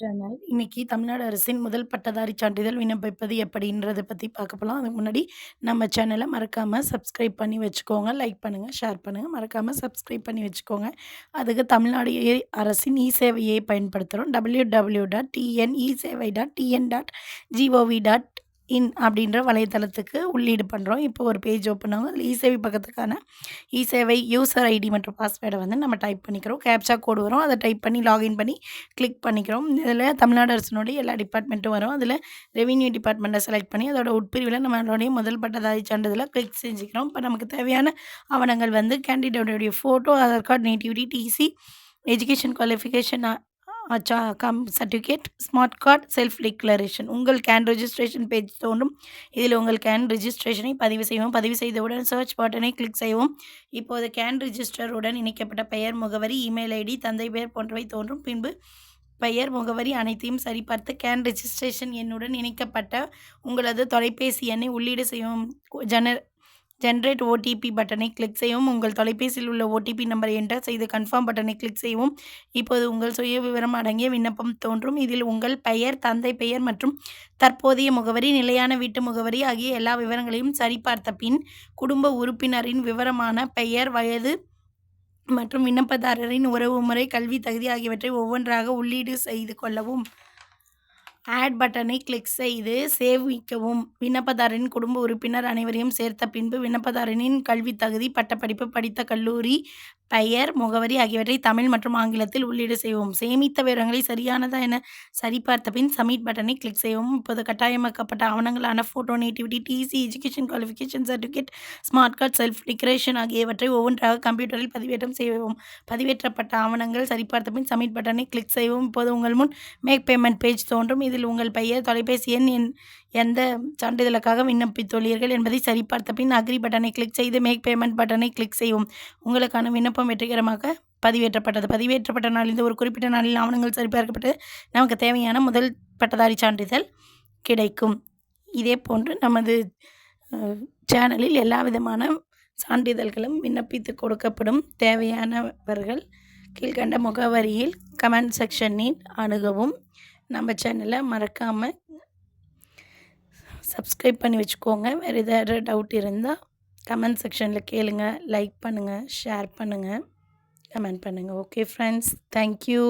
Channel. இன்னைக்கு தமிழ்நாடு அரசின் முதல் பட்டதாரி சான்றிதழ் விண்ணப்பிப்பது எப்படின்றத பற்றி பார்க்க போகலாம் அதுக்கு முன்னாடி நம்ம சேனலை மறக்காமல் சப்ஸ்கிரைப் பண்ணி வச்சுக்கோங்க. லைக் பண்ணுங்கள் ஷேர் பண்ணுங்கள் மறக்காமல் சப்ஸ்கிரைப் பண்ணி வச்சுக்கோங்க. அதுக்கு தமிழ்நாடு அரசின் இ-சேவையை பயன்படுத்துகிறோம் டபுள்யூ டபுள்யூ டா டிஎன்இ சேவை dot TN dot GOV dot in அப்படின்ற வலைத்தளத்துக்கு உள்ளீடு பண்ணுறோம் இப்போ ஒரு பேஜ் ஓப்பன் ஆகும். அதில் இ-சேவை பக்கத்துக்கான இ-சேவை யூசர் ஐடி மற்றும் பாஸ்வேர்டை வந்து நம்ம டைப் பண்ணிக்கிறோம். கேப்சா கோடு வரும். அதை டைப் பண்ணி லாகின் பண்ணி கிளிக் பண்ணிக்கிறோம். இதில் தமிழ்நாடு அரசினுடைய எல்லா டிபார்ட்மெண்ட்டும் வரும். அதில் ரெவென்யூ டிபார்ட்மெண்ட்டை செலக்ட் பண்ணி அதோட உட்பிரிவில் நம்மளுடைய முதல் பட்டதாரி சான்றிதழை கிளிக் செஞ்சுக்கிறோம். இப்போ நமக்கு தேவையான ஆவணங்கள் வந்து கேண்டிடேட்டுடைய photo, Aadhaar card, nativity, TC, education qualification cum certificate, smart card, self declaration. உங்கள் கேன் ரெஜிஸ்ட்ரேஷன் பேஜ் தோன்றும். இதில் உங்கள் கேன் ரெஜிஸ்ட்ரேஷனை பதிவு செய்வோம் பதிவு செய்தவுடன் சர்ச் பட்டனை கிளிக் செய்வோம் இப்போது கேன் ரிஜிஸ்டர் உடன் இணைக்கப்பட்ட பெயர், முகவரி, இமெயில் ஐடி, தந்தை பெயர் போன்றவை தோன்றும். பின்பு பெயர், முகவரி அனைத்தையும் சரிபார்த்து கேன் ரெஜிஸ்ட்ரேஷன் எண்ணுடன் இணைக்கப்பட்ட உங்களது தொலைபேசி எண்ணை உள்ளீடு செய்யவும். ஜென ஜென்ரேட் ஓடிபி பட்டனை கிளிக் செய்யவும். உங்கள் தொலைபேசியில் உள்ள ஓடிபி நம்பரை என்டர் செய்து கன்ஃபார்ம் பட்டனை கிளிக் செய்யவும். இப்போது உங்கள் சுய விவரம் அடங்கிய விண்ணப்பம் தோன்றும். இதில் உங்கள் பெயர், தந்தை பெயர் மற்றும் தற்போதைய முகவரி, நிலையான வீட்டு முகவரி ஆகிய எல்லா விவரங்களையும் சரிபார்த்த பின், குடும்ப உறுப்பினரின் விவரமான பெயர், வயது மற்றும் விண்ணப்பதாரரின் உறவுமுறை, கல்வி தகுதி ஆகியவற்றை ஒவ்வொன்றாக உள்ளீடு செய்து கொள்ளவும். ஆட் பட்டனை கிளிக் செய்து சேமிக்கவும். விண்ணப்பதாரரின் குடும்ப உறுப்பினர் அனைவரையும் சேர்த்த பின்பு, விண்ணப்பதாரரின் கல்வித் தகுதி, பட்டப்படிப்பு, படித்த கல்லூரி, பெயர், முகவரி ஆகியவற்றை தமிழ் மற்றும் ஆங்கிலத்தில் உள்ளீடு செய்யவும். சேமித்த விவரங்களை சரியானதா என சரிபார்த்த பின் சப்மிட் பட்டனை கிளிக் செய்யவும். இப்போது கட்டாயமாக்கப்பட்ட ஆவணங்களான photo, nativity, TC, education qualification certificate, smart card, self declaration ஆகியவற்றை ஒவ்வொன்றாக கம்ப்யூட்டரில் பதிவேற்றம் செய்யவும். பதிவேற்றப்பட்ட ஆவணங்கள் சரிபார்த்த பின் சப்மிட் பட்டனை கிளிக் செய்யவும். இப்போது உங்கள் முன் மேக் பேமெண்ட் பேஜ் தோன்றும். இதில் உங்கள் பெயர், தொலைபேசி எண், என் எந்த சான்றிதழுக்காக விண்ணப்பித்துள்ளீர்கள் என்பதை சரிபார்த்த பின் அக்ரி பட்டனை கிளிக் செய்து மேக் பேமெண்ட் பட்டனை கிளிக் செய்யவும். உங்களுக்கான விண்ணப்ப விண்ணப்பம் வெற்றிகரமாக பதிவேற்றப்பட்டது. பதிவேற்றப்பட்ட நாளிலிருந்து ஒரு குறிப்பிட்ட நாளில் ஆவணங்கள் சரிபார்க்கப்பட்டு நமக்கு தேவையான முதல் பட்டதாரி சான்றிதழ் கிடைக்கும். இதே போன்று நமது சேனலில் எல்லா விதமான சான்றிதழ்களும் விண்ணப்பித்து கொடுக்கப்படும். தேவையானவர்கள் கீழ்க்கண்ட முகவரியில் கமெண்ட் செக்ஷனில் அணுகவும். நம்ம சேனலை மறக்காமல் சப்ஸ்கிரைப் பண்ணி வச்சுக்கோங்க. வேறு ஏதாவது டவுட் இருந்தால் கமெண்ட் செக்ஷனில் கேளுங்கள் லைக் பண்ணுங்கள் ஷேர் பண்ணுங்கள் கமெண்ட் பண்ணுங்கள் ஓகே ஃப்ரெண்ட்ஸ் தேங்க்யூ.